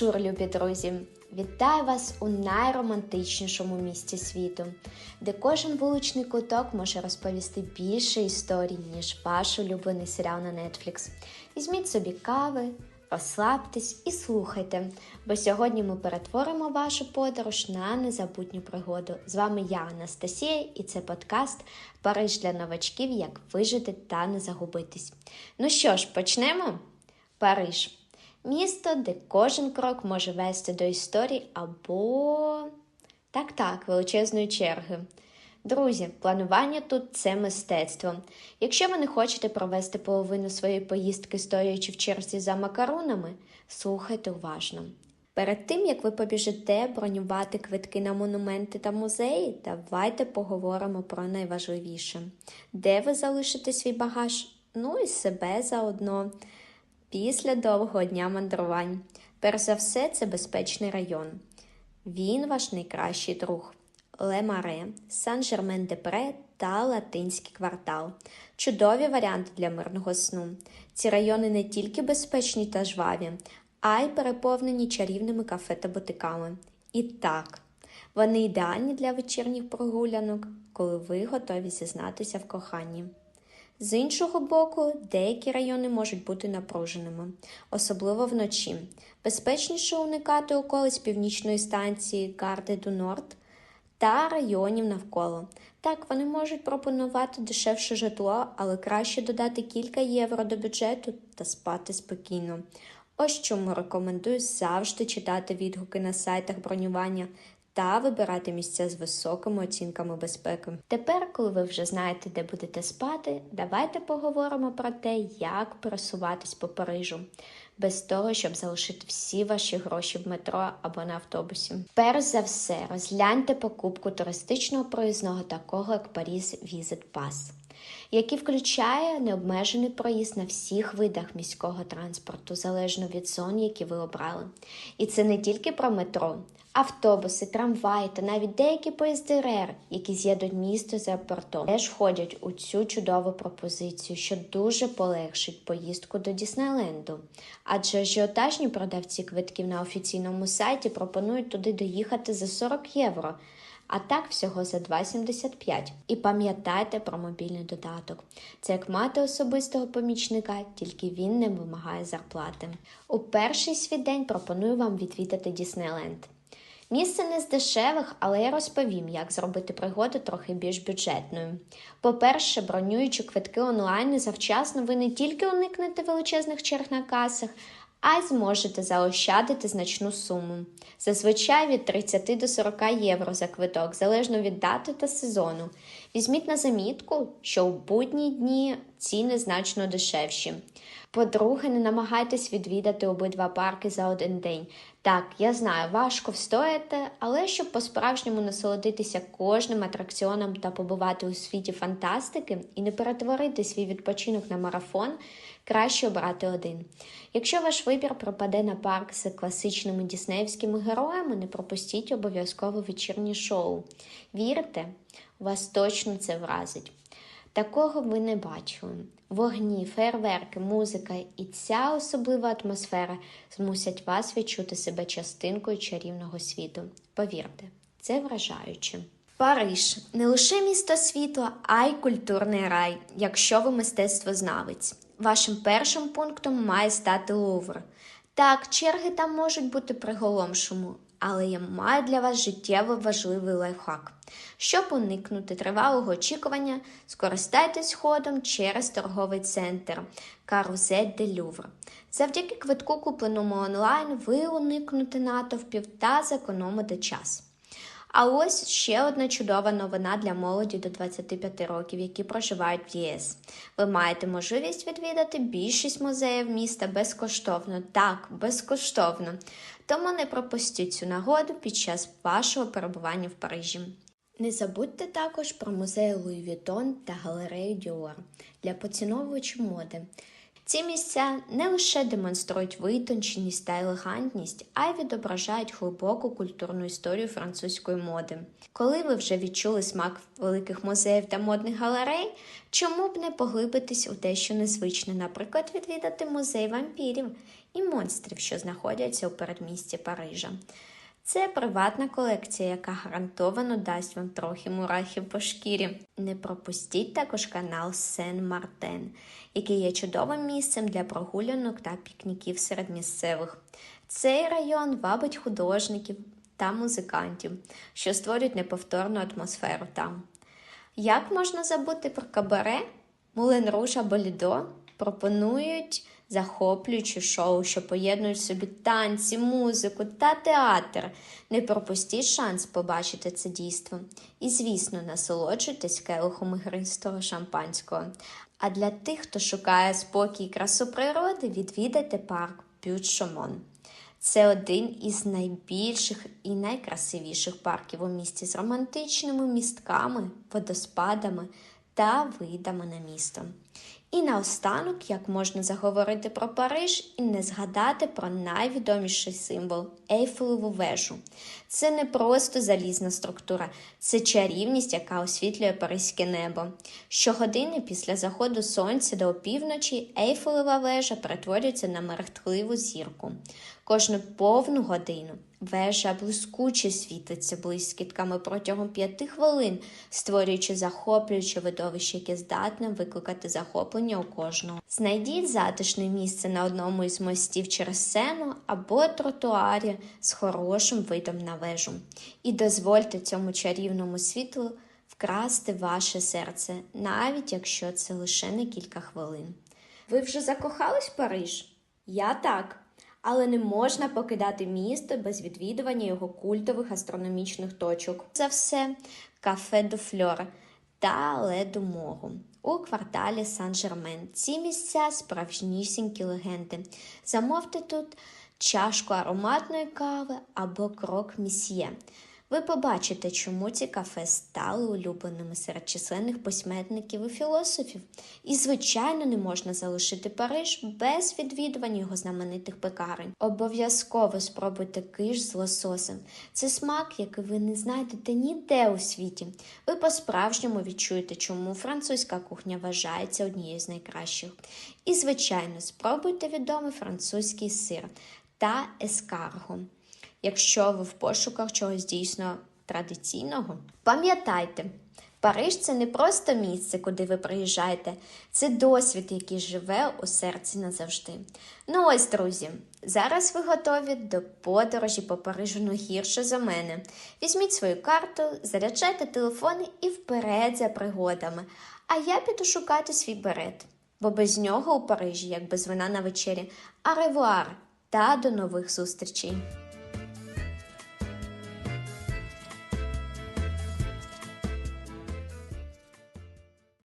Бонжур, любі друзі! Вітаю вас у найромантичнішому місті світу, де кожен вуличний куток може розповісти більше історій, ніж ваш улюблений серіал на Netflix. Візьміть собі кави, розслабтесь і слухайте, бо сьогодні ми перетворимо вашу подорож на незабутню пригоду. З вами я, Анастасія, і це подкаст Париж для новачків, як вижити та не загубитись. Ну що ж, почнемо? Париж. Місто, де кожен крок може вести до історії або так, так, величезної черги. Друзі, планування тут це мистецтво. Якщо ви не хочете провести половину своєї поїздки, стоячи в черзі за макаронами, слухайте уважно. Перед тим, як ви побіжите бронювати квитки на монументи та музеї, давайте поговоримо про найважливіше. Де ви залишите свій багаж? Ну і себе заодно після довгого дня мандрувань. Перш за все, це безпечний район. Він ваш найкращий друг. Лемаре, Сан-Жермен-де-Пре та Латинський квартал. Чудові варіанти для мирного сну. Ці райони не тільки безпечні та жваві, а й переповнені чарівними кафе та бутиками. І так, вони ідеальні для вечірніх прогулянок, коли ви готові зізнатися в коханні. З іншого боку, деякі райони можуть бути напруженими, особливо вночі. Безпечніше уникати околиць північної станції Гарде ду Норд та районів навколо. Так, вони можуть пропонувати дешевше житло, але краще додати кілька євро до бюджету та спати спокійно. Ось чому рекомендую завжди читати відгуки на сайтах бронювання та вибирати місця з високими оцінками безпеки. Тепер, коли ви вже знаєте, де будете спати, давайте поговоримо про те, як пересуватись по Парижу, без того, щоб залишити всі ваші гроші в метро або на автобусі. Перш за все, розгляньте покупку туристичного проїзного такого як Паріз Visit Pass який включає необмежений проїзд на всіх видах міського транспорту, залежно від зон, які ви обрали. І це не тільки про метро, автобуси, трамваї та навіть деякі поїзди РЕР, які з'єднують місто з аеропортом, теж входять у цю чудову пропозицію, що дуже полегшить поїздку до Діснейленду. Адже ажіотажні продавці квитків на офіційному сайті пропонують туди доїхати за 40 євро а так всього за 2,75. І пам'ятайте про мобільний додаток. Це як мати особистого помічника, тільки він не вимагає зарплати. У перший свій день пропоную вам відвідати Діснейленд. Місце не з дешевих, але я розповім, як зробити пригоду трохи більш бюджетною. По-перше, бронюючи квитки онлайн завчасно, ви не тільки уникнете величезних черг на касах, а й зможете заощадити значну суму. Зазвичай від 30 до 40 євро за квиток, залежно від дати та сезону. Візьміть на замітку, що у будні дні ціни значно дешевші. По-друге, не намагайтесь відвідати обидва парки за один день. Так, я знаю, важко встояти, але щоб по-справжньому насолодитися кожним атракціоном та побувати у світі фантастики і не перетворити свій відпочинок на марафон, краще обрати один. Якщо ваш вибір пропаде на парк з класичними діснеївськими героями, не пропустіть обов'язково вечірнє шоу. Вірте, вас точно це вразить. Такого ви не бачили. Вогні, фейерверки, музика і ця особлива атмосфера змусять вас відчути себе частинкою чарівного світу. Повірте, це вражаюче. Париж не лише місто світла, а й культурний рай, якщо ви мистецтвознавець. Вашим першим пунктом має стати Лувр. Так, черги там можуть бути приголомшому, але я маю для вас життєво важливий лайфхак. Щоб уникнути тривалого очікування, скористайтесь ходом через торговий центр Карузель де Лювр. Завдяки квитку, купленому онлайн, ви уникнете натовпів та зекономите час. А ось ще одна чудова новина для молоді до 25 років, які проживають в ЄС. Ви маєте можливість відвідати більшість музеїв міста безкоштовно. Так, безкоштовно. Тому не пропустіть цю нагоду під час вашого перебування в Парижі. Не забудьте також про музей Луї Вітон та галерею Діор для поціновувачів моди. Ці місця не лише демонструють витонченість та елегантність, а й відображають глибоку культурну історію французької моди. Коли ви вже відчули смак великих музеїв та модних галерей, чому б не поглибитись у дещо незвичне, наприклад, відвідати музей вампірів і монстрів, що знаходяться у передмісті Парижа. Це приватна колекція, яка гарантовано дасть вам трохи мурахів по шкірі. Не пропустіть також канал Сен Мартен, який є чудовим місцем для прогулянок та пікніків серед місцевих. Цей район вабить художників та музикантів, що створюють неповторну атмосферу там. Як можна забути про кабаре? Мулен Руж або Лідо пропонують захоплюючі шоу, що поєднують в собі танці, музику та театр. Не пропустіть шанс побачити це дійство. І, звісно, насолоджуйтесь келихом ігристого шампанського. А для тих, хто шукає спокій і красу природи, відвідайте парк Бют-Шомон. Це один із найбільших і найкрасивіших парків у місті з романтичними містками, водоспадами та видами на місто. І наостанок, як можна заговорити про Париж і не згадати про найвідоміший символ Ейфелеву вежу. Це не просто залізна структура, це чарівність, яка освітлює паризьке небо. Щогодини після заходу сонця до опівночі Ейфелева вежа перетворюється на мерехтливу зірку. Кожну повну годину вежа блискуче світиться блискітками протягом п'яти хвилин, створюючи захоплююче видовище, яке здатне викликати захоплення у кожного. Знайдіть затишне місце на одному із мостів через сену або тротуарі з хорошим видом на вежу. І дозвольте цьому чарівному світлу вкрасти ваше серце, навіть якщо це лише на кілька хвилин. Ви вже закохались в Париж? Я так. Але не можна покидати місто без відвідування його культових астрономічних точок. За все кафе до Фльор та Леду Мору у кварталі Сан-Жермен. Ці місця справжнісінькі легенди. Замовте тут чашку ароматної кави або крок місьє. Ви побачите, чому ці кафе стали улюбленими серед численних письменників і філософів. І, звичайно, не можна залишити Париж без відвідування його знаменитих пекарень. Обов'язково спробуйте киш з лососем. Це смак, який ви не знайдете ніде у світі. Ви по-справжньому відчуєте, чому французька кухня вважається однією з найкращих. І, звичайно, спробуйте відомий французький сир та ескарго якщо ви в пошуках чогось дійсно традиційного. Пам'ятайте, Париж це не просто місце, куди ви приїжджаєте, це досвід, який живе у серці назавжди. Ну ось, друзі, зараз ви готові до подорожі по Парижу ну гірше за мене. Візьміть свою карту, заряджайте телефони і вперед за пригодами. А я піду шукати свій берет, бо без нього у Парижі, як без вина на вечері, аревуар та до нових зустрічей!